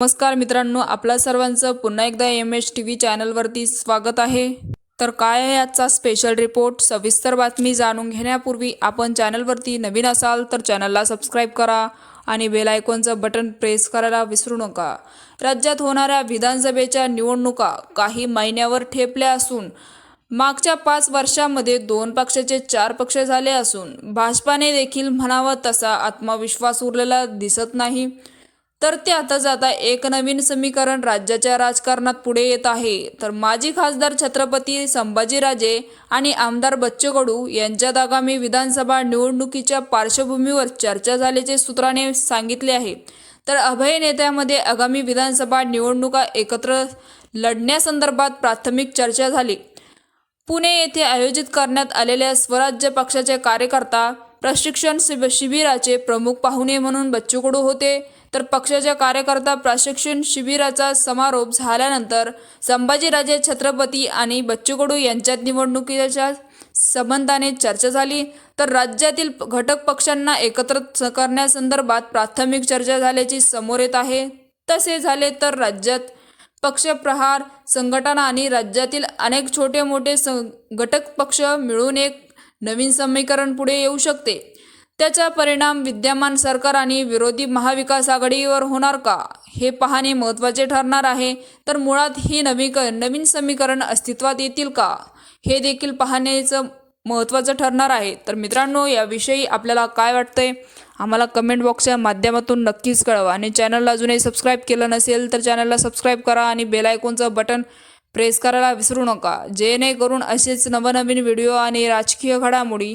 नमस्कार मित्रांनो आपल्या सर्वांचं पुन्हा एकदा एम एच टी व्ही चॅनलवरती स्वागत आहे. तर काय आहे आजचा स्पेशल रिपोर्ट सविस्तर बातमी जाणून घेण्यापूर्वी आपण चॅनलवरती नवीन असाल तर चॅनलला सबस्क्राईब करा आणि बेल आयकॉनचं बटन प्रेस करायला विसरू नका. राज्यात होणाऱ्या विधानसभेच्या निवडणुका काही महिन्यावर ठेपल्या असून मागच्या पाच वर्षामध्ये दोन पक्षाचे चार पक्ष झाले असून भाजपाने देखील म्हणावा तसा आत्मविश्वास उरलेला दिसत नाही. तर ते आता जाता एक नवीन समीकरण राज्याच्या राजकारणात पुढे येत आहे. तर माजी खासदार छत्रपती संभाजीराजे आणि आमदार बच्चू कडू यांच्यात आगामी विधानसभा निवडणुकीच्या पार्श्वभूमीवर चर्चा झाल्याचे सूत्राने सांगितले आहे. तर अभय नेत्यामध्ये आगामी विधानसभा निवडणुका एकत्र लढण्यासंदर्भात प्राथमिक चर्चा झाली. पुणे येथे आयोजित करण्यात आलेल्या स्वराज्य पक्षाचे कार्यकर्ता प्रशिक्षण शिब शिबिराचे प्रमुख पाहुणे म्हणून बच्चू कडू होते. तर पक्षाच्या कार्यकर्ता प्रशिक्षण शिबिराचा समारोप झाल्यानंतर संभाजीराजे छत्रपती आणि बच्चू कडू यांच्यात निवडणुकीच्या संबंधाने चर्चा झाली. तर राज्यातील घटक पक्षांना एकत्र स- करण्यासंदर्भात प्राथमिक चर्चा झाल्याची समोर येत आहे. तसे झाले तर राज्यात पक्षप्रहार संघटना आणि राज्यातील अनेक छोटे मोठे सं घटक पक्ष मिळून एक नवीन समीकरण पुढे येऊ शकते. त्याचा परिणाम विद्यमान सरकार आणि विरोधी महाविकास आघाडीवर होणार का? हे पाहणे महत्त्वाचे ठरणार आहे. तर मुळात ही नवीकरण नवीन समीकरण अस्तित्वात येतील का? हे देखील पाहण्याचं महत्त्वाचं ठरणार आहे. तर मित्रांनो याविषयी आपल्याला काय वाटतंय? आम्हाला कमेंट बॉक्सच्या माध्यमातून नक्कीच कळवा. आणि चॅनलला अजूनही सबस्क्राईब केलं नसेल तर चॅनलला सबस्क्राईब करा आणि बेल आयकॉनचं बटन प्रेस करायला विसरू नका. जेणेकरून असेच नवनवीन व्हिडिओ आणि राजकीय घडामोडी